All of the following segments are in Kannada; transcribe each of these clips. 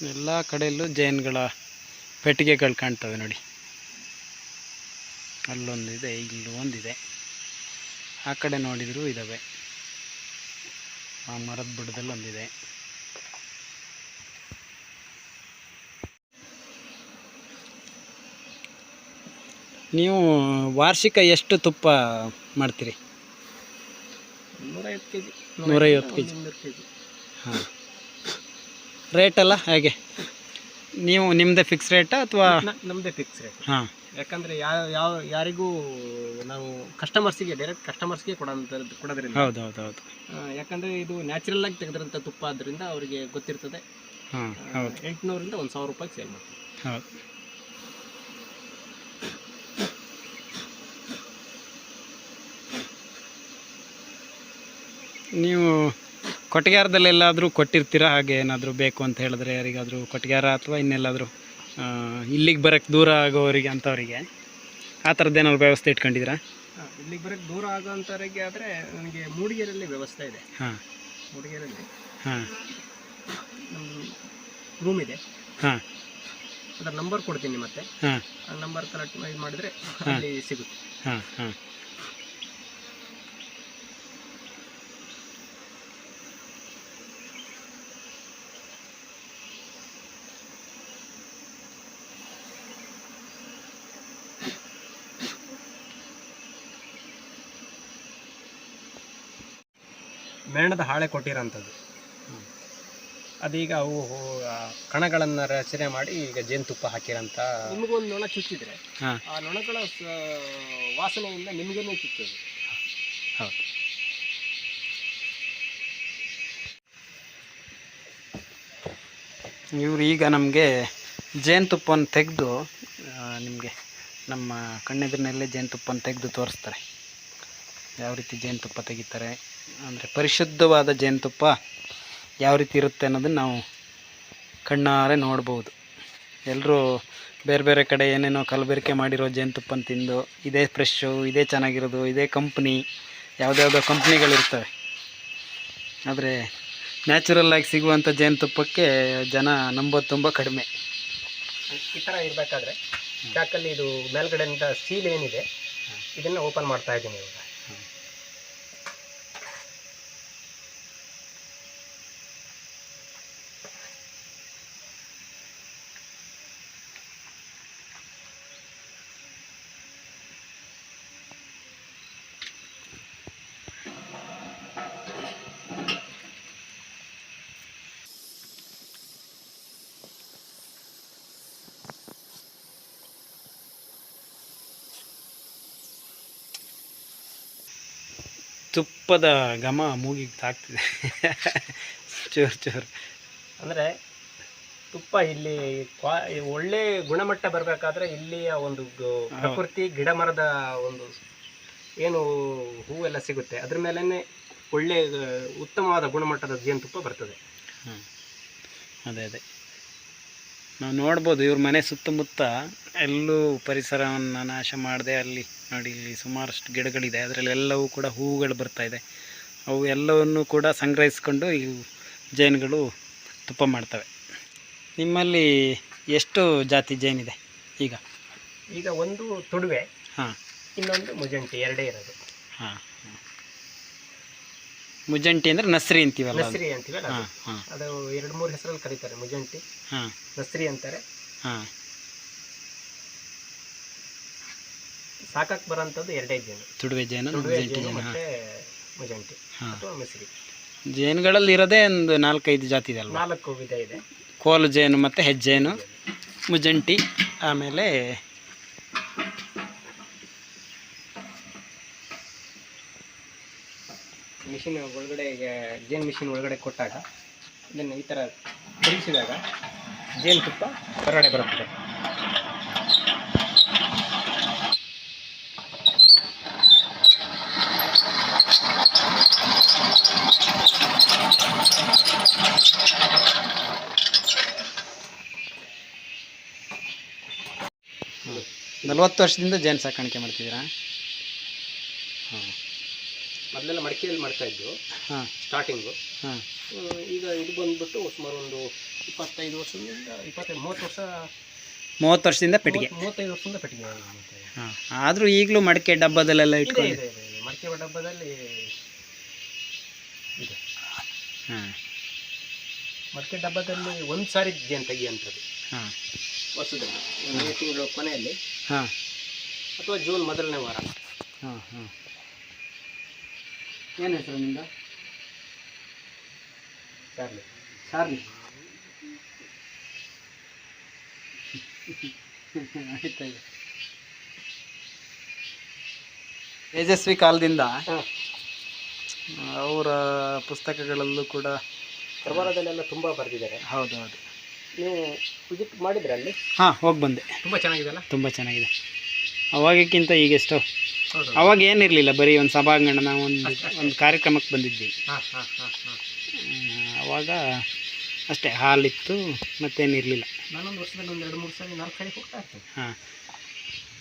ಎಲ್ಲ ಕಡೆಯಲ್ಲೂ ಜೈನ್ಗಳ ಪೆಟ್ಟಿಗೆಗಳು ಕಾಣ್ತವೆ ನೋಡಿ. ಅಲ್ಲೊಂದಿದೆ ಇಲ್ಲಿ ಒಂದಿದೆ ಆ ಕಡೆ ನೋಡಿದರೂ ಇದ್ದಾವೆ ಆ ಮರದ ಬುಡದಲ್ಲಿ ಒಂದಿದೆ ನೀವು ವಾರ್ಷಿಕ ಎಷ್ಟು ತುಪ್ಪ ಮಾಡ್ತೀರಿ? ನೂರೈವತ್ತು ಕೆ ಜಿ ನೂರೈವತ್ತು ಕೆ ಜಿ ಹಾಂ. ರೇಟಲ್ಲ ಹೇಗೆ? ನೀವು ನಿಮ್ಮದೇ ಫಿಕ್ಸ್ ರೇಟಾ ಅಥವಾ? ನಮ್ಮದೇ ಫಿಕ್ಸ್ ರೇಟ್ ಹಾಂ. ಯಾಕಂದರೆ ಯಾವ ಯಾವ ಯಾರಿಗೂ ನಾವು ಕಸ್ಟಮರ್ಸಿಗೆ ಡೈರೆಕ್ಟ್ ಕಸ್ಟಮರ್ಸ್ಗೆ ಕೊಡೋಂಥದ್ದು ಕೊಡೋದ್ರಿಂದ. ಹೌದು ಹೌದು ಹೌದು ಯಾಕಂದರೆ ಯಾಕಂದ್ರೆ ಇದು ನ್ಯಾಚುರಲ್ ಆಗಿ ತೆಗೆದಿರೋಂಥ ತುಪ್ಪ ಆದ್ದರಿಂದ ಅವರಿಗೆ ಗೊತ್ತಿರ್ತದೆ. ಹಾಂ ಹೌದು. ಎಂಟುನೂರಿಂದ ಒಂದು ಸಾವಿರ ರೂಪಾಯಿ ಸೇಲ್ ಮಾಡ್ತೀವಿ. ಹೌದು. ನೀವು ಕೊಟ್ಟಿಗೆಹಾರದಲ್ಲಿ ಎಲ್ಲಾದರೂ ಕೊಟ್ಟಿರ್ತೀರಾ? ಹಾಗೆ ಏನಾದರೂ ಬೇಕು ಅಂತ ಹೇಳಿದ್ರೆ ಯಾರಿಗಾದರೂ ಕೊಟ್ಟಿಗೆಹಾರ ಅಥವಾ ಇನ್ನೆಲ್ಲಾದರೂ ಇಲ್ಲಿಗೆ ಬರೋಕ್ಕೆ ದೂರ ಆಗೋರಿಗೆ ಅಂಥವರಿಗೆ ಆ ಥರದ್ದು ಏನಾದ್ರು ವ್ಯವಸ್ಥೆ ಇಟ್ಕೊಂಡಿದ್ದೀರಾ? ಇಲ್ಲಿಗೆ ಬರೋಕ್ಕೆ ದೂರ ಆಗೋಂಥವ್ರಿಗೆ ಆದರೆ ನನಗೆ ಮೂಡಿಗೆರೆಯಲ್ಲಿ ವ್ಯವಸ್ಥೆ ಇದೆ. ಹಾಂ. ಮೂಡಿಗೆರೆಯಲ್ಲಿ ಹಾಂ. ರೂಮ್ ಇದೆ. ಹಾಂ. ಅದರ ನಂಬರ್ ಕೊಡ್ತೀನಿ ಮತ್ತೆ. ಹಾಂ. ಆ ನಂಬರ್ ಕಲೆಕ್ಟ್ ಮಾಡಿದರೆ ಅಲ್ಲಿ ಸಿಗುತ್ತೆ. ಹಾಂ ಹಾಂ. ಮೇಣದ ಹಾಳೆ ಕೊಟ್ಟಿರೋಂಥದ್ದು. ಅದೀಗ ಅವು ಕಣಗಳನ್ನು ರಚನೆ ಮಾಡಿ ಈಗ ಜೇನುತುಪ್ಪ ಹಾಕಿರೋಂಥ ನಿಮಗೊಂದು ನೊಣ ಚುಚ್ಚಿದ್ರೆ ಆ ನೊಣಗಳ ವಾಸನೆಯಿಂದ ನಿಮಗೇನು ಚುಚ್ಚೋದು. ಹೌದು. ಇವರು ಈಗ ನಮಗೆ ಜೇನುತುಪ್ಪವನ್ನು ತೆಗೆದು ನಿಮಗೆ ನಮ್ಮ ಕಣ್ಣೆದ್ರನಲ್ಲೇ ಜೇನುತುಪ್ಪವನ್ನು ತೆಗೆದು ತೋರಿಸ್ತಾರೆ. ಯಾವ ರೀತಿ ಜೇನುತುಪ್ಪ ತೆಗಿತಾರೆ ಅಂದರೆ ಪರಿಶುದ್ಧವಾದ ಜೇನುತುಪ್ಪ ಯಾವ ರೀತಿ ಇರುತ್ತೆ ಅನ್ನೋದನ್ನು ನಾವು ಕಣ್ಣಾರೆ ನೋಡ್ಬೋದು. ಎಲ್ಲರೂ ಬೇರೆ ಬೇರೆ ಕಡೆ ಏನೇನೋ ಕಲಬೆರಕೆ ಮಾಡಿರೋ ಜೇನುತುಪ್ಪನ ತಿಂದು, ಇದೇ ಫ್ರೆಶ್ಶು, ಇದೇ ಚೆನ್ನಾಗಿರೋದು, ಇದೇ ಕಂಪ್ನಿ, ಯಾವುದ್ಯಾವುದೋ ಕಂಪ್ನಿಗಳಿರ್ತವೆ. ಆದರೆ ನ್ಯಾಚುರಲ್ಲಾಗಿ ಸಿಗುವಂಥ ಜೇನುತುಪ್ಪಕ್ಕೆ ಜನ ನಂಬೋದು ತುಂಬ ಕಡಿಮೆ. ಈ ಥರ ಇರಬೇಕಾದ್ರೆ, ಚಾಕಲ್ಲಿ ಇದು ಮೇಲ್ಗಡೆಯಿಂದ ಸೀಲ್ ಏನಿದೆ, ಇದನ್ನು ಓಪನ್ ಮಾಡ್ತಾ ಇದ್ದೀನಿ ಇವಾಗ. ತುಪ್ಪದ ಘಮ ಮೂಗಿಗೆ ತಾಕ್ತಿದೆ ಚೂರು ಚೂರು. ಅಂದರೆ ತುಪ್ಪ ಇಲ್ಲಿ ಕ್ವಾ ಒಳ್ಳೆ ಗುಣಮಟ್ಟ ಬರಬೇಕಾದ್ರೆ ಇಲ್ಲಿಯ ಒಂದು ಪ್ರಕೃತಿ ಗಿಡ ಮರದ ಒಂದು ಏನು ಹೂವೆಲ್ಲ ಸಿಗುತ್ತೆ. ಅದ್ರ ಮೇಲೇ ಒಳ್ಳೆ ಉತ್ತಮವಾದ ಗುಣಮಟ್ಟದ ಜೇನುತುಪ್ಪ ಬರ್ತದೆ. ಹ್ಞೂ ಅದೇ ಅದೇ. ನಾವು ನೋಡ್ಬೋದು ಇವ್ರ ಮನೆ ಸುತ್ತಮುತ್ತ ಎಲ್ಲೂ ಪರಿಸರವನ್ನು ನಾಶ ಮಾಡಿದೆ ಅಲ್ಲಿ. ನೋಡಿ ಇಲ್ಲಿ ಸುಮಾರಷ್ಟು ಗಿಡಗಳಿದೆ. ಅದರಲ್ಲಿ ಎಲ್ಲವೂ ಕೂಡ ಹೂವುಗಳು ಬರ್ತಾ ಇದೆ. ಅವು ಎಲ್ಲವನ್ನು ಕೂಡ ಸಂಗ್ರಹಿಸಿಕೊಂಡು ಇವು ಜೇನುಗಳು ತುಪ್ಪ ಮಾಡ್ತವೆ. ನಿಮ್ಮಲ್ಲಿ ಎಷ್ಟು ಜಾತಿ ಜೇನಿದೆ ಈಗ? ಈಗ ಒಂದು ತುಡುವೆ ಹಾಂ. ಇನ್ನೊಂದು ಮುಜಂಟಿ ಎರಡೇ ಇರೋದು. ಹಾಂ. ಮುಜಂಟಿ ಅಂದ್ರೆ ನಸ್ರಿ ಅಂತೀವಲ್ಲ ಅದು. ನಸ್ರಿ ಅಂತೀವಲ್ಲ ಅದು. ಹಾಂ ಹಾಂ. ಅದು ಎರಡು ಮೂರು ಹೆಸರಲ್ಲಿ ಕರೀತಾರೆ ಮುಜಂಟಿ. ಹಾಂ. ನಸ್ರಿ ಅಂತಾರೆ. ಹಾಂ. ಸಾಕಕ್ಕೆ ಬರೋಂಥದ್ದು ಎರಡೇ ಜೇನು. ತುಡುವೆ ಜೇನು ತುಡುವೆ ಮುಜಂಟಿ ಜೇನು ಜೇನು? ಹಾಂ ಮತ್ತೆ ಮುಜಂಟಿ ಹಾಂ. ಅಥವಾ ಮಿಸ್ರಿ. ಜೇನುಗಳಲ್ಲಿ ಇರೋದೇ ಒಂದು ನಾಲ್ಕೈದು ಜಾತಿ ಇದೆ ಅಲ್ವಾ? ನಾಲ್ಕು ವಿಧ ಇದೆ. ಕೋಲು ಜೇನು ಮತ್ತೆ ಹೆಜ್ಜೇನು ಮುಜಂಟಿ ಆಮೇಲೆ ಮಿಷಿನ್ ಒಳಗಡೆ ಜೇನು ಮಿಷಿನ್ ಒಳಗಡೆ ಕೊಟ್ಟಾಗ ಇದನ್ನು ಈ ಥರ ಕಲಿಸಿದಾಗ ಜೇನು ತುಪ್ಪ ಹೊರಗಡೆ ಬರುತ್ತದೆ ನಲ್ವತ್ತು ವರ್ಷದಿಂದ ಜೇನು ಸಾಕಾಣಿಕೆ ಮಾಡ್ತಿದ್ದೀರಾ? ಮೊದಲೆಲ್ಲ ಮಡಿಕೆಯಲ್ಲಿ ಮಾಡ್ತಾ ಇದ್ದು ಹಾಂ. ಸ್ಟಾರ್ಟಿಂಗು ಹಾಂ. ಈಗ ಇದು ಬಂದ್ಬಿಟ್ಟು ಸುಮಾರು ಒಂದು ಇಪ್ಪತ್ತೈದು ವರ್ಷದಿಂದ ಇಪ್ಪತ್ತೈದು ಮೂವತ್ತು ವರ್ಷ ಮೂವತ್ತು ವರ್ಷದಿಂದ ಪೆಟ್ಟಿಗೆ. ಮೂವತ್ತು- ಮೂವತ್ತೈದು ವರ್ಷದಿಂದ ಪೆಟ್ಟಿಗೆ. ಹಾಂ. ಆದರೂ ಈಗಲೂ ಮಡಿಕೆ ಡಬ್ಬದಲ್ಲೆಲ್ಲ ಇದೆ ಇಟ್ಕೊಂಡು. ಇದೆ ಇದೆ. ಇದೆ. ಮಡಿಕೆ ಡಬ್ಬದಲ್ಲಿ ಇದೆ. ಹಾಂ. ಮಡಿಕೆ ಡಬ್ಬದಲ್ಲಿ ಒಂದು ಸಾರಿ ಜೇನು ತೆಗಿಯುವಂಥದ್ದು ಹಾಂ. ವರ್ಷದಲ್ಲಿ ಮೇ ತಿಂಗಳು ಕೊನೆಯಲ್ಲಿ. ಹಾಂ. ಅಥವಾ ಜೂನ್ ಮೊದಲನೇ ವಾರ. ಹಾಂ ಹಾಂ. ಏನು ಹೆಸರು ನಿಂದ ಸರ್ಲಿ ಸರ್ಲಿ ಆಯ್ತಾಯ್ತು. ತೇಜಸ್ವಿ ಕಾಲದಿಂದ. ಅವರ ಪುಸ್ತಕಗಳಲ್ಲೂ ಕೂಡ ಪ್ರವಾರದಲ್ಲೆಲ್ಲ ತುಂಬ ಬರೆದಿದ್ದಾರೆ. ಹೌದು ಹೌದು ನೀವು ವಿಸಿಟ್ ಮಾಡಿದ್ರಲ್ಲಿ ಹಾಂ ಹೋಗಿ ಬಂದೆ. ತುಂಬ ಚೆನ್ನಾಗಿದೆಲ್ಲ ತುಂಬ ಚೆನ್ನಾಗಿದೆ. ಅವಾಗಕ್ಕಿಂತ ಈಗ ಎಷ್ಟೋ ಅವಾಗ ಏನಿರಲಿಲ್ಲ ಬರೀ ಒಂದು ಸಭಾಂಗಣ ನಾವು ಒಂದು ಒಂದು ಕಾರ್ಯಕ್ರಮಕ್ಕೆ ಬಂದಿದ್ವಿ. ಅವಾಗ ಅಷ್ಟೇ ಹಾಲಿತ್ತು ಮತ್ತೇನಿರಲಿಲ್ಲ. ನಾನೊಂದು ವರ್ಷದಲ್ಲಿ ಒಂದು ಎರಡು ಮೂರು ಸಲ ನಾಲ್ಕು ಸಾರಿ ಹೋಗ್ತಾ ಇರ್ತೇನೆ. ಹಾಂ.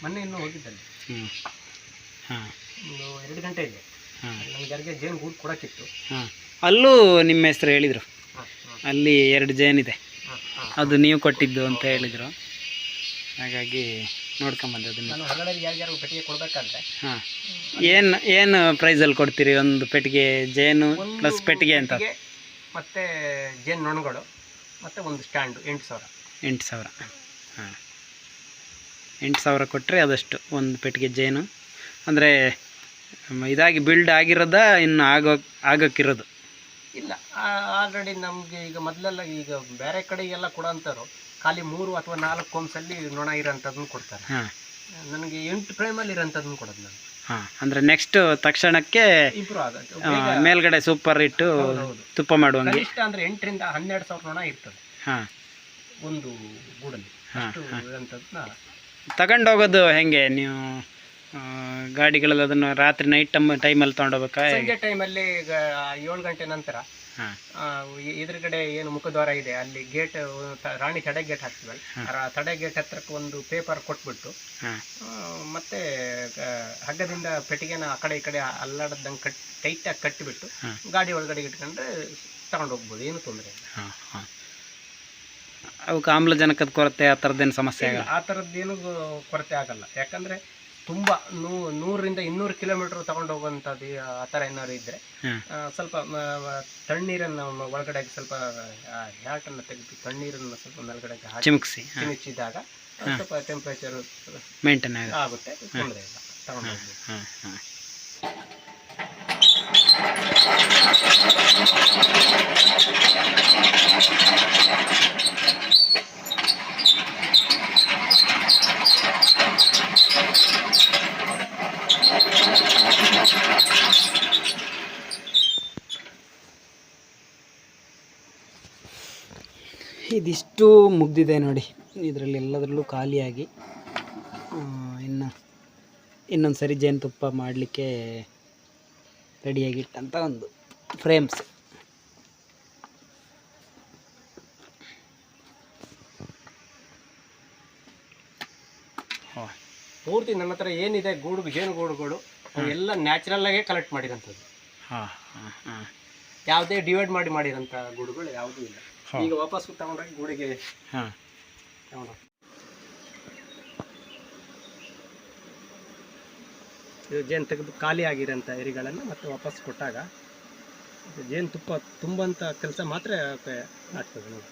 ಮೊನ್ನೆ ಇನ್ನೂ ಹೋಗಿದ್ದಲ್ಲಿ ಹ್ಞೂ ಹಾಂ. ಒಂದು ಎರಡು ಗಂಟೆ ಇದೆ. ಹಾಂ. ನನಗೆ ಯಾರಿಗೆ ಜೇನು ಗೂಡು ಕೊಡೋಕ್ಕಿತ್ತು. ಹಾಂ. ಅಲ್ಲೂ ನಿಮ್ಮ ಹೆಸರು ಹೇಳಿದರು. ಅಲ್ಲಿ ಎರಡು ಜೇನಿದೆ. ಅದು ನೀವು ಕೊಟ್ಟಿದ್ದು ಅಂತ ಹೇಳಿದರು. ಹಾಗಾಗಿ ನೋಡ್ಕೊಂಬಂದೆ ಅದನ್ನ ನಾನು ಹೊರಗಡೆ ಯಾರ್ಯಾರು ಪೆಟ್ಟಿಗೆ ಕೊಡಬೇಕಾದ್ರೆ ಹಾಂ. ಏನು ಏನು ಪ್ರೈಸಲ್ಲಿ ಕೊಡ್ತೀರಿ ಒಂದು ಪೆಟ್ಟಿಗೆ? ಜೇನು ಪ್ಲಸ್ ಪೆಟ್ಟಿಗೆ ಅಂತ? ಮತ್ತೆ ಜೇನು ನೊಣಗಳು ಮತ್ತೆ ಒಂದು ಸ್ಟ್ಯಾಂಡು ಎಂಟು ಸಾವಿರ. ಎಂಟು ಸಾವಿರ. ಹಾಂ. ಎಂಟು ಸಾವಿರ ಕೊಟ್ಟರೆ ಅದಷ್ಟು ಒಂದು ಪೆಟ್ಟಿಗೆ ಜೇನು. ಅಂದರೆ ಇದಾಗಿ ಬಿಲ್ಡ್ ಆಗಿರೋದ ಇನ್ನು ಆಗೋ ಆಗೋಕ್ಕಿರೋದು ಇಲ್ಲ. ಆಲ್ರೆಡಿ ನಮಗೆ ಈಗ ಮೊದಲೆಲ್ಲ ಈಗ ಬೇರೆ ಕಡೆಗೆಲ್ಲ ಕೊಡೋಂಥವ್ರು ಖಾಲಿ ಮೂರು ಅಥವಾ ನಾಲ್ಕು ಹೋಮ್ಸಲ್ಲಿ ನೊಣ ಇರೋಂಥದ್ದನ್ನು ಕೊಡ್ತಾರೆ. ನನಗೆ ಎಂಟು ಫ್ರೇಮಲ್ಲಿ ಇರೋಂಥದ್ದನ್ನು ಕೊಡೋದು ನಾನು. ಹಾಂ ಅಂದರೆ ನೆಕ್ಸ್ಟ್ ತಕ್ಷಣಕ್ಕೆ ಇಂಪ್ರೂವ್ ಆಗುತ್ತೆ. ಆ, ಮೇಲ್ಗಡೆ ಸೂಪರ್ ಇಟ್ಟು. ತುಪ್ಪ ಮಾಡುವಂಗೆ. ಇಷ್ಟ ಅಂದರೆ ಎಂಟರಿಂದ ಹನ್ನೆರಡು ಸಾವಿರ ನೊಣ ಇರ್ತದೆ. ಹಾಂ. ಒಂದು ಗೂಡಲ್ಲಿ. ತಗೊಂಡೋಗೋದು ಹೆಂಗೆ? ನೀವು ಗಾಡಿಗಳಲ್ಲಿ ಅದನ್ನು ರಾತ್ರಿ ನೈಟ್ ಟೈಮ್ ಟೈಮಲ್ಲಿ ತೊಗೊಂಡೋಗ್ಬೇಕಾ? ಸಂಜೆ ಟೈಮಲ್ಲಿ ಈಗ ಏಳು ಗಂಟೆ ನಂತರ ಆ, ಎದುರುಗಡೆ ಏನು ಮುಖದ್ವಾರ ಇದೆ ಅಲ್ಲಿ ಗೇಟ್ ರಾಣಿ ತಡೆ ಗೇಟ್ ಹಾಕ್ತೀವಲ್ಲ. ಆ ತಡೆ ಗೇಟ್ ಹತ್ರಕ್ಕೆ ಒಂದು ಪೇಪರ್ ಕೊಟ್ಬಿಟ್ಟು ಹಾಂ. ಆ, ಮತ್ತೆ ಆ, ಹಗ್ಗದಿಂದ ಪೆಟ್ಟಿಗೆನ ಆ ಕಡೆ ಈ ಕಡೆ ಅಲ್ಲಾಡದಂಗೆ ಕಟ್ ಟೈಟಾಗಿ ಕಟ್ಟಿಬಿಟ್ಟು ಹಾಂ. ಗಾಡಿ ಒಳಗಡೆ ಇಟ್ಕೊಂಡ್ರೆ ತಗೊಂಡು ಹೋಗ್ಬೋದು ಏನು ತೊಂದರೆ ಇಲ್ಲ. ಹಾಂ ಹಾಂ. ಅವಕ್ಕೆ ಆಮ್ಲಜನಕದ ಕೊರತೆ ಆ ಥರದ್ದೇನು ಸಮಸ್ಯೆ ಆಗಲ್ಲ? ಆ ಥರದ್ದೇನು ಕೊರತೆ ಆಗಲ್ಲ. ಯಾಕಂದ್ರೆ ತುಂಬ ನೂ ನೂರರಿಂದ ಇನ್ನೂರು ಕಿಲೋಮೀಟರ್ ತಗೊಂಡು ಹೋಗುವಂಥದ್ದು ಆ ಥರ ಏನಾದ್ರು ಇದ್ದರೆ ಸ್ವಲ್ಪ ತಣ್ಣೀರನ್ನು ಒಳಗಡೆ ಸ್ವಲ್ಪ ಹ್ಯಾಟನ್ನು ತೆಗೆದು ತಣ್ಣೀರನ್ನು ಸ್ವಲ್ಪ ಮೇಲ್ಗಡೆ ಚಿಮಿಕ್ಸಿ ಚಿಮುಕ್ಸಿ ಹಾಂ. ಸ್ವಲ್ಪ ಟೆಂಪ್ರೇಚರ್ ಮೇಂಟೈನ್ ಆಗುತ್ತೆ. ಆಗುತ್ತೆ ತೊಂದರೆ ಇಲ್ಲ ತಗೊಂಡು ಹೋಗ್ಬೋದು. ಇದಿಷ್ಟು ಮುಗ್ದಿದೆ ನೋಡಿ. ಇದರಲ್ಲಿ ಎಲ್ಲದರಲ್ಲೂ ಖಾಲಿಯಾಗಿ ಇನ್ನು ಇನ್ನೊಂದು ಸರಿ ಜೇನುತುಪ್ಪ ಮಾಡಲಿಕ್ಕೆ ರೆಡಿಯಾಗಿಟ್ಟಂಥ ಒಂದು ಫ್ರೇಮ್ಸ್. ಹಾಂ ಪೂರ್ತಿ ನನ್ನ ಹತ್ರ ಏನಿದೆ ಗೂಡು ಜೇನು ಗೂಡುಗಳು ಅವು ಎಲ್ಲ ನ್ಯಾಚುರಲ್ ಆಗೇ ಕಲೆಕ್ಟ್ ಮಾಡಿರೋಂಥದ್ದು. ಹಾಂ ಹಾಂ ಹಾಂ. ಯಾವುದೇ ಡಿವೈಡ್ ಮಾಡಿ ಮಾಡಿರೋಂಥ ಗೂಡುಗಳು ಯಾವುದೂ ಇಲ್ಲ. ಈಗ ವಾಪಸ್ ತಗೊಂಡೋಗಿ ಗೂಡಿಗೆ ಹಾಂ. ಇದು ಜೇನು ತೆಗೆದು ಖಾಲಿ ಆಗಿರೋಂಥ ಎರಿಗಳನ್ನು ಮತ್ತೆ ವಾಪಸ್ ಕೊಟ್ಟಾಗ ಜೇನು ತುಪ್ಪ ತುಂಬಂಥ ಕೆಲಸ ಮಾತ್ರ ಆಗ್ತದೆ ನೋಡಿ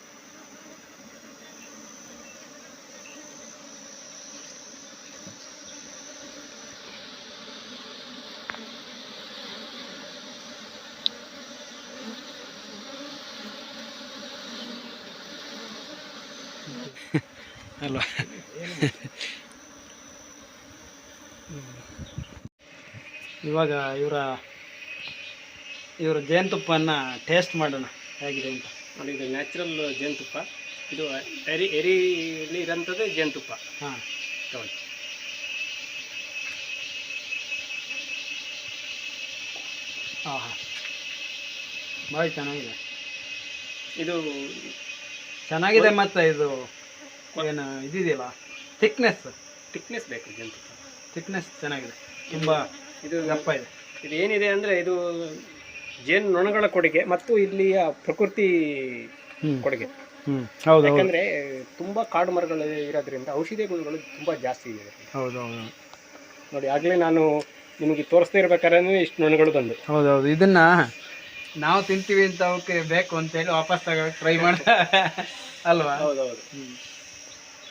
ಅಲ್ವಾ ಇವಾಗ ಇವರ ಇವರ ಜೇನುತುಪ್ಪವನ್ನು ಟೇಸ್ಟ್ ಮಾಡೋಣ. ಹೇಗಿದೆ ಅಂತ? ನೋಡಿ ಇದು ನ್ಯಾಚುರಲ್ ಜೇನುತುಪ್ಪ. ಇದು ಎರಿ ಎರಿಲಿ ಇರೋಂಥದ್ದೇ ಜೇನುತುಪ್ಪ. ಹಾಂ. ತಗೊಳ್ಳಿ. ಹಾಂ ಹಾಂ ಭಾಳ ಚೆನ್ನಾಗಿದೆ. ಇದು ಚೆನ್ನಾಗಿದೆ ಮತ್ತು ಇದು ಏನು ಇದಿದೆಯಲ್ಲ? ಥಿಕ್ನೆಸ್ ಥಿಕ್ನೆಸ್ ಬೇಕು ಜೇನುತುಪ್ಪ. ಥಿಕ್ನೆಸ್ ಚೆನ್ನಾಗಿದೆ. ತುಂಬ ಇದು ದಪ್ಪ ಇದೆ. ಇದು ಏನಿದೆ ಅಂದರೆ ಇದು ಜೇನು ನೊಣಗಳ ಕೊಡುಗೆ ಮತ್ತು ಇಲ್ಲಿಯ ಪ್ರಕೃತಿ ಕೊಡುಗೆ. ಹೌದು ಯಾಕಂದ್ರೆ ತುಂಬಾ ಕಾಡು ಮರಗಳು ಇರೋದ್ರಿಂದ ಔಷಧಿ ಗುಣಗಳು ತುಂಬಾ ಜಾಸ್ತಿ ಇದೆ. ಹೌದು ಹೌದು. ನೋಡಿ ಆಗ್ಲೇ ನಾನು ನಿಮಗೆ ತೋರಿಸ್ತಾ ಇರ್ಬೇಕಾದ್ರೆ ಇಷ್ಟು ನೊಣಗಳು ಬಂದು. ಹೌದು ಹೌದು. ಇದನ್ನ ನಾವು ತಿಂತೀವಿ ಅಂತ ಅವಕ್ಕೆ ಬೇಕು ಅಂತ ಹೇಳಿ ವಾಪಸ್ ತಗೋಕೆ ಟ್ರೈ ಮಾಡ್ತಾ ಅಲ್ವಾ? ಹೌದೌದು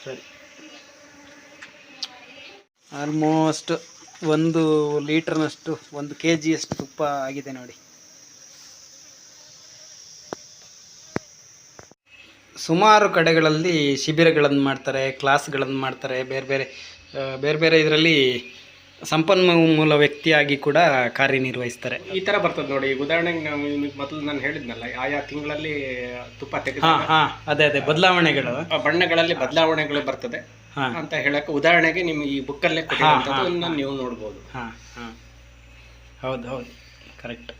ಸರಿ. ಆಲ್ಮೋಸ್ಟ್ ಒಂದು ಲೀಟರ್ನಷ್ಟು ಒಂದು ಕೆ ಜಿಯಷ್ಟು ತುಪ್ಪ ಆಗಿದೆ ನೋಡಿ. ಸುಮಾರು ಕಡೆಗಳಲ್ಲಿ ಶಿಬಿರಗಳನ್ನು ಮಾಡ್ತಾರೆ ಕ್ಲಾಸ್ಗಳನ್ನು ಮಾಡ್ತಾರೆ. ಬೇರೆ ಬೇರೆ ಬೇರೆ ಬೇರೆ ಇದರಲ್ಲಿ ಸಂಪನ್ಮೂಲ ವ್ಯಕ್ತಿಯಾಗಿ ಕೂಡ ಕಾರ್ಯನಿರ್ವಹಿಸ್ತಾರೆ. ಈ ತರ ಬರ್ತದೆ ನೋಡಿ. ಈಗ ಉದಾಹರಣೆಗೆ ನಾವು ನಿಮಗೆ ಮೊದಲು ನಾನು ಹೇಳಿದ್ನಲ್ಲ ಆಯಾ ತಿಂಗಳಲ್ಲಿ ತುಪ್ಪ ತೆಗೆದು ಅದೇ ಅದೇ. ಬದಲಾವಣೆಗಳು. ಬಣ್ಣಗಳಲ್ಲಿ ಬದಲಾವಣೆಗಳು ಬರ್ತದೆ. ಅಂತ ಹೇಳಕ್ಕೆ ಉದಾಹರಣೆಗೆ ನಿಮ್ಗೆ ಈ ಬುಕ್ಕಲ್ಲೇ ಕೊಟ್ಟಿರುವಂಥದ್ದನ್ನ ನೀವು ನೋಡ್ಬೋದು. ಹಾಂ ಹಾಂ. ಹೌದು ಹೌದು. ಕರೆಕ್ಟ್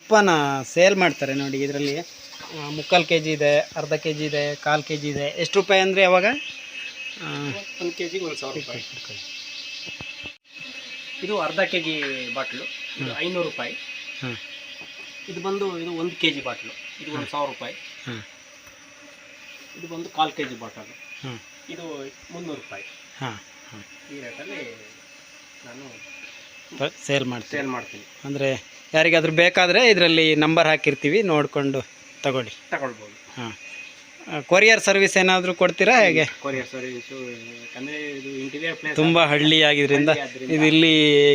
ಉಪ್ಪನ ಸೇಲ್ ಮಾಡ್ತಾರೆ ನೋಡಿ ಇದರಲ್ಲಿ. ಮುಕ್ಕಾಲು ಕೆ ಜಿ ಇದೆ ಅರ್ಧ ಕೆ ಜಿ ಇದೆ ಕಾಲು ಕೆ ಜಿ ಇದೆ. ಎಷ್ಟು ರೂಪಾಯಿ ಅಂದರೆ ಯಾವಾಗ? ಒಂದು ಕೆ ಜಿಗೆ ಒಂದು ಸಾವಿರ ರೂಪಾಯಿ. ಇದು ಅರ್ಧ ಕೆ ಜಿ ಬಾಟ್ಲು. ಇದು ಐನೂರು ರೂಪಾಯಿ. ಹಾಂ ಇದು ಬಂದು ಇದು ಒಂದು ಕೆ ಜಿ ಬಾಟ್ಲು. ಇದು ಒಂದು ಸಾವಿರ ರೂಪಾಯಿ. ಇದು ಬಂದು ಕಾಲು ಕೆ ಜಿ ಬಾಟಲ್. ಹಾಂ ಇದು ಮುನ್ನೂರು ರೂಪಾಯಿ. ಹಾಂ ಹಾಂ ಈ ರೇಟಲ್ಲಿ ನಾನು ಸೇಲ್ ಮಾಡ್ತೀನಿ. ಸೇಲ್ ಮಾಡ್ತೀನಿ. ಅಂದರೆ ಯಾರಿಗಾದರೂ ಬೇಕಾದರೆ ಇದರಲ್ಲಿ ನಂಬರ್ ಹಾಕಿರ್ತೀವಿ ನೋಡಿಕೊಂಡು ತಗೊಳ್ಳಿ. ತಗೊಳ್ಬೋದು. ಹಾಂ. ಕೊರಿಯರ್ ಸರ್ವಿಸ್ ಏನಾದರೂ ಕೊಡ್ತೀರಾ ಹೇಗೆ? ಕೊರಿಯರ್ ಸರ್ವಿಸು ಯಾಕಂದರೆ ಇದು ಇಂಟೀರಿಯರ್ ಪ್ಲೇಸ್ ತುಂಬ ಹಳ್ಳಿ ಆಗಿದ್ರಿಂದ ಇದು ಇಲ್ಲಿ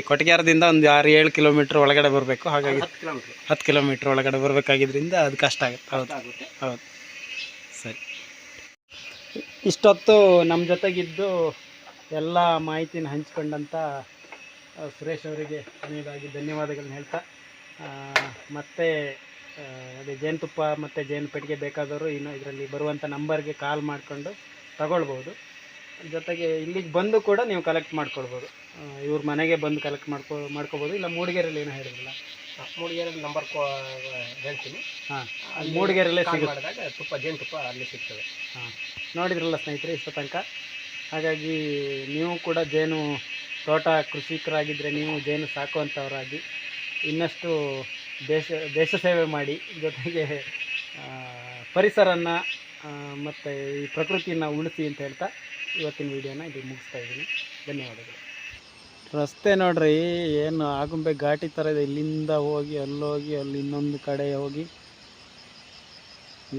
ಕೊಟಗ್ಯಾರದಿಂದ ಒಂದು ಆರು ಏಳು ಕಿಲೋಮೀಟ್ರ್ ಒಳಗಡೆ ಬರಬೇಕು. ಹಾಗಾಗಿ ಹತ್ತು ಕಿಲೋಮೀಟ್ರ್. ಹತ್ತು ಕಿಲೋಮೀಟ್ರ್ ಒಳಗಡೆ ಬರಬೇಕಾಗಿದ್ರಿಂದ ಅದು ಕಷ್ಟ ಆಗುತ್ತೆ. ಹೌದು. ಆಗುತ್ತೆ ಹೌದು. ಸರಿ. ಇಷ್ಟೊತ್ತು ನಮ್ಮ ಜೊತೆಗಿದ್ದು ಎಲ್ಲ ಮಾಹಿತಿನ ಹಂಚ್ಕೊಂಡಂಥ ಸುರೇಶ್ ಅವರಿಗೆ ಕೊನೆಯದಾಗಿ ಧನ್ಯವಾದಗಳನ್ನ ಹೇಳ್ತಾ ಮತ್ತೆ ಅದೇ ಜೇನುತುಪ್ಪ ಮತ್ತು ಜೇನು ಪೆಟ್ಟಿಗೆ ಬೇಕಾದವರು ಇನ್ನು ಇದರಲ್ಲಿ ಬರುವಂಥ ನಂಬರ್ಗೆ ಕಾಲ್ ಮಾಡಿಕೊಂಡು ತಗೊಳ್ಬೋದು. ಜೊತೆಗೆ ಇಲ್ಲಿಗೆ ಬಂದು ಕೂಡ ನೀವು ಕಲೆಕ್ಟ್ ಮಾಡ್ಕೊಳ್ಬೋದು. ಇವ್ರ ಮನೆಗೆ ಬಂದು ಕಲೆಕ್ಟ್ ಮಾಡ್ಕೊ ಮಾಡ್ಕೋಬೋದು ಇಲ್ಲ ಮೂಡಿಗೆರೆಯಲ್ಲಿ ಏನೋ ಹೇಳಿರಲಿಲ್ಲ? ಮೂಡಿಗೆರೆಯಲ್ಲಿ ನಂಬರ್ ಹೇಳ್ತೀನಿ. ಹಾಂ ಮೂಡಿಗೆರೆಯಲ್ಲೇ ಕಾಲ್ ಸಿಗುತ್ತೆ. ಮಾಡಿದಾಗ ತುಪ್ಪ ಜೇನುತುಪ್ಪ ಅಲ್ಲಿ ಸಿಗ್ತದೆ. ಹಾಂ ನೋಡಿದ್ರಲ್ಲ ಸ್ನೇಹಿತರೆ ಇಷ್ಟ ತನಕ? ಹಾಗಾಗಿ ನೀವು ಕೂಡ ಜೇನು ತೋಟ ಕೃಷಿಕರಾಗಿದ್ದರೆ ನೀವು ಜೇನು ಸಾಕುವಂಥವರಾಗಿ ಇನ್ನಷ್ಟು ದೇಶ ದೇಶ ಸೇವೆ ಮಾಡಿ, ಜೊತೆಗೆ ಪರಿಸರನ ಮತ್ತು ಈ ಪ್ರಕೃತಿಯನ್ನು ಉಳಿಸಿ ಅಂತ ಹೇಳ್ತಾ ಇವತ್ತಿನ ವಿಡಿಯೋನ ಇದು ಮುಗಿಸ್ತಾ ಇದ್ದೀನಿ. ಧನ್ಯವಾದಗಳು. ರಸ್ತೆ ನೋಡ್ರಿ, ಏನು ಆಗುಂಬೆ ಘಾಟಿ ಥರ ಇದೆ. ಇಲ್ಲಿಂದ ಹೋಗಿ, ಅಲ್ಲೋಗಿ, ಅಲ್ಲಿ ಇನ್ನೊಂದು ಕಡೆ ಹೋಗಿ.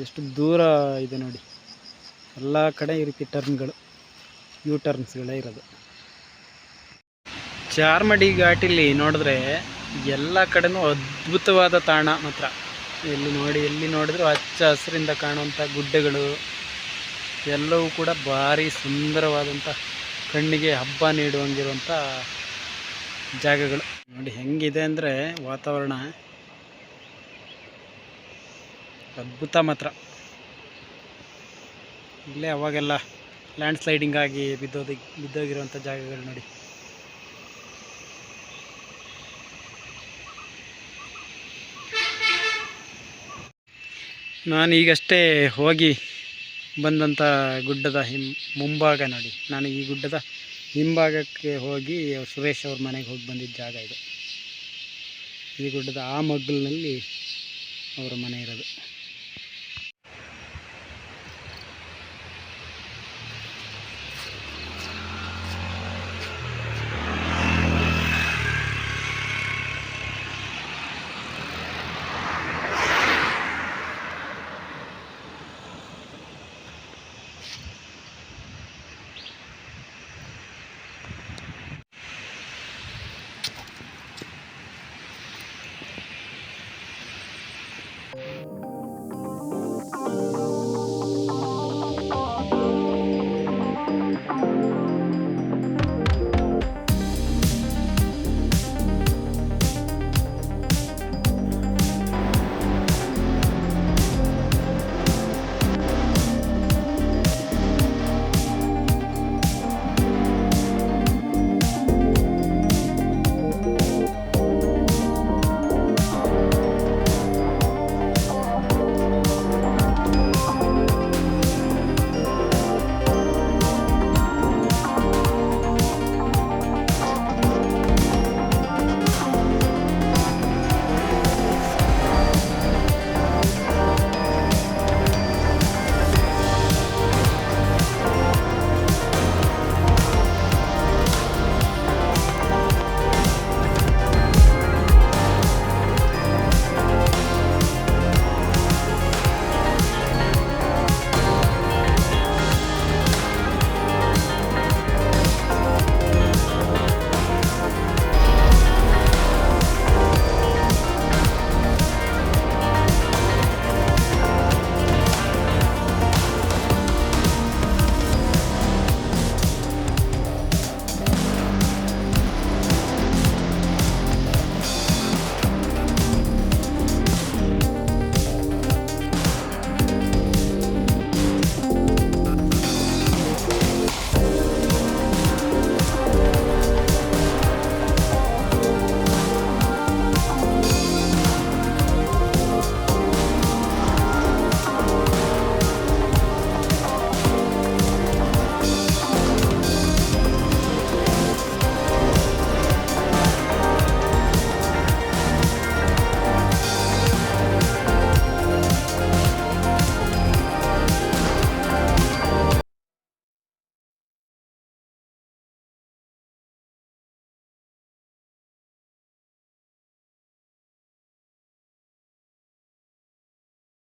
ಎಷ್ಟು ದೂರ ಇದೆ ನೋಡಿ. ಎಲ್ಲ ಕಡೆ ಈ ರೀತಿ ಟರ್ನ್ಗಳು. ಯು ಟರ್ನ್ಸ್ಗಳೇ ಇರೋದು. ಚಾರ್ಮಡಿ ಘಾಟಿಲಿ ನೋಡಿದ್ರೆ ಎಲ್ಲ ಕಡೆನೂ ಅದ್ಭುತವಾದ ತಾಣ ಮಾತ್ರ. ಎಲ್ಲಿ ನೋಡಿ, ಎಲ್ಲಿ ನೋಡಿದ್ರು ಹಚ್ಚ ಹಸಿರಿಂದ ಕಾಣುವಂಥ ಗುಡ್ಡಗಳು, ಎಲ್ಲವೂ ಕೂಡ ಭಾರಿ ಸುಂದರವಾದಂಥ ಕಣ್ಣಿಗೆ ಹಬ್ಬ ನೀಡುವಂಗಿರುವಂಥ ಜಾಗಗಳು. ನೋಡಿ ಹೆಂಗಿದೆ ಅಂದರೆ ವಾತಾವರಣ ಅದ್ಭುತ ಮಾತ್ರ. ಇಲ್ಲೇ ಅವಾಗೆಲ್ಲ ಲ್ಯಾಂಡ್ ಸ್ಲೈಡಿಂಗ್ ಆಗಿ ಬಿದ್ದೋದಿ, ಬಿದ್ದೋಗಿರುವಂಥ ಜಾಗಗಳು ನೋಡಿ. ನಾನು ಈಗಷ್ಟೇ ಹೋಗಿ ಬಂದಂಥ ಗುಡ್ಡದ ಹಿಂ, ಮುಂಭಾಗ ನೋಡಿ. ನಾನು ಈ ಗುಡ್ಡದ ಹಿಂಭಾಗಕ್ಕೆ ಹೋಗಿ ಸುರೇಶ್ ಅವ್ರ ಮನೆಗೆ ಹೋಗಿ ಬಂದಿದ್ದ ಜಾಗ ಇದು. ಈ ಗುಡ್ಡದ ಆ ಮಗ್ಗಲಿನಲ್ಲಿ ಅವರ ಮನೆ ಇರೋದು.